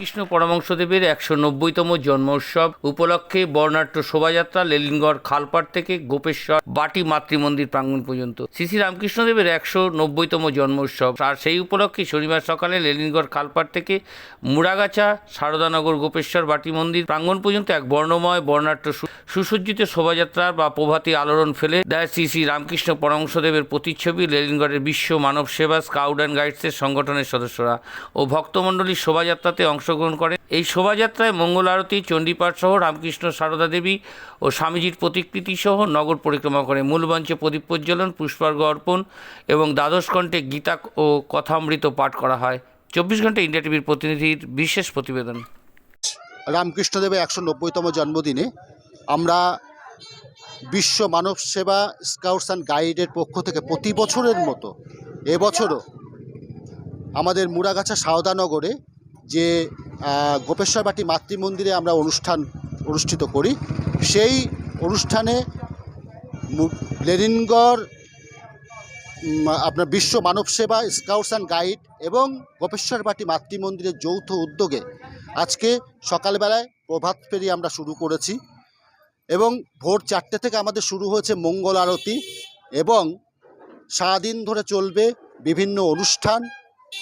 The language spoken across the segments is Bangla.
কৃষ্ণ পরমংশদেবের একশো নব্বইতম জন্মোৎসব। উপলক্ষে বর্ণাঢ্য শোভাযাত্রা লেলিনগড় খালপাড় থেকে গোপেশ্বর বাটি মাতৃমন্দির প্রাঙ্গণ পর্যন্ত। শ্রী শ্রী রামকৃষ্ণদেবের একশো নব্বইতম জন্মোৎসব। আর সেই উপলক্ষে শনিবার সকালে লেলিনগড় খালপাড় থেকে মুড়াগাছা সারদানগর গোপেশ্বর বাটি মন্দির প্রাঙ্গণ পর্যন্ত এক বর্ণময় বর্ণাঢ্য সুসজ্জিত শোভাযাত্রা বা প্রভাতী আলোড়ন ফেলে দেয় শ্রী শ্রী রামকৃষ্ণ পরমংশদেবের প্রতিচ্ছবি লেলিনগড়ের বিশ্ব মানব সেবা স্কাউট অ্যান্ড গাইডসের সংগঠনের সদস্যরা ও ভক্তমণ্ডলীর শোভাযাত্রাতে অংশগ্রহণ করেন। এই শোভাযাত্রায় মঙ্গল আরতি, চণ্ডীপাঠ সহ রামকৃষ্ণ সারদা দেবী ও স্বামীজির প্রতিকৃতি সহ নগর পরিক্রমা করে মূল মঞ্চে প্রদীপ প্রজ্বলন, পুষ্পার্ঘ অর্পণ এবং দ্বাদশ কণ্ঠে গীতা ও কথামৃত পাঠ করা হয়। চব্বিশ ঘণ্টা ইন্ডিয়া টিভির প্রতিনিধির বিশেষ প্রতিবেদন। রামকৃষ্ণদেবের একশো নব্বইতম জন্মদিনে আমরা বিশ্ব মানব সেবা স্কাউটস অ্যান্ড গাইডের পক্ষ থেকে প্রতি বছরের মতো এবছরও আমাদের মুড়াগাছা সারদানগরে যে গোপেশ্বরবাটি মাতৃমন্দিরে আমরা অনুষ্ঠান অনুষ্ঠিত করি, সেই অনুষ্ঠানে লেনিনগড় আপনার বিশ্ব মানব সেবা, স্কাউটস অ্যান্ড গাইড এবং গোপেশ্বরবাটি মাতৃমন্দিরের যৌথ উদ্যোগে আজকে সকালবেলায় প্রভাত ফেরি আমরা শুরু করেছি এবং ভোর চারটে থেকে আমাদের শুরু হয়েছে মঙ্গল আরতি এবং সারাদিন ধরে চলবে বিভিন্ন অনুষ্ঠান,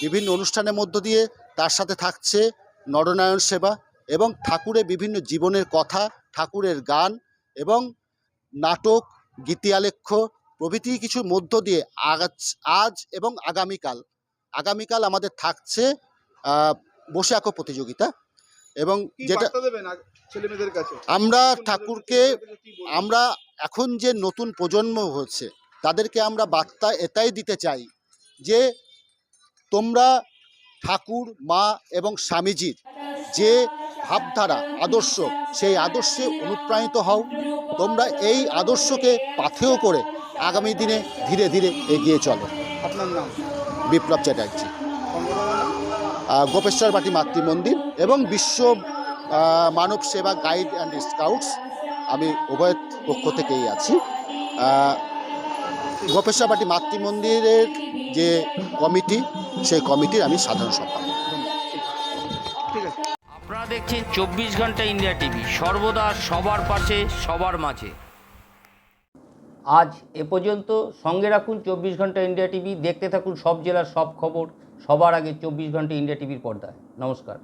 বিভিন্ন অনুষ্ঠানের মধ্য দিয়ে তার সাথে থাকছে নরনারায়ণ সেবা এবং ঠাকুরের বিভিন্ন জীবনের কথা ঠাকুরের গান এবং নাটক গীতিয়ালেখ্য প্রভৃতি কিছু মধ্য দিয়ে আজ আজ এবং আগামীকাল আগামীকাল আমাদের থাকছে বসে আঁকো প্রতিযোগিতা এবং যেটা আমরা ঠাকুরকে? আমরা এখন যে নতুন প্রজন্ম হচ্ছে তাদেরকে আমরা বার্তা এটাই দিতে চাই যে তোমরা ঠাকুর মা এবং স্বামীজির যে ভাবধারা আদর্শ সেই আদর্শে অনুপ্রাণিত হও। তোমরা এই আদর্শকে পাথেয় করে আগামী দিনে ধীরে ধীরে এগিয়ে চলো। আপনার নাম? বিপ্লব চ্যাটার্জি। সংগঠনের নাম? আহ, গোপেশ্বর বাটি মাতৃমন্দির এবং বিশ্ব মানব সেবা গাইড অ্যান্ড স্কাউটস। আমি উভয় পক্ষ থেকেই আছি। আহ, গোপেশ্বর বাটি মাতৃমন্দিরের যে কমিটি সেই কমিটির আমি সাধারণ সম্পাদক। ঠিক আপনারা দেখছেন চব্বিশ ঘণ্টা ইন্ডিয়া টিভি। সর্বদা সবার পাশে সবার মাঝে। আজ এ পর্যন্ত সঙ্গে রাখুন চব্বিশ ঘণ্টা ইন্ডিয়া টিভি। দেখতে থাকুন সব জেলার সব খবর। সবার আগে চব্বিশ ঘণ্টা ইন্ডিয়া টিভির পর্দায়। নমস্কার।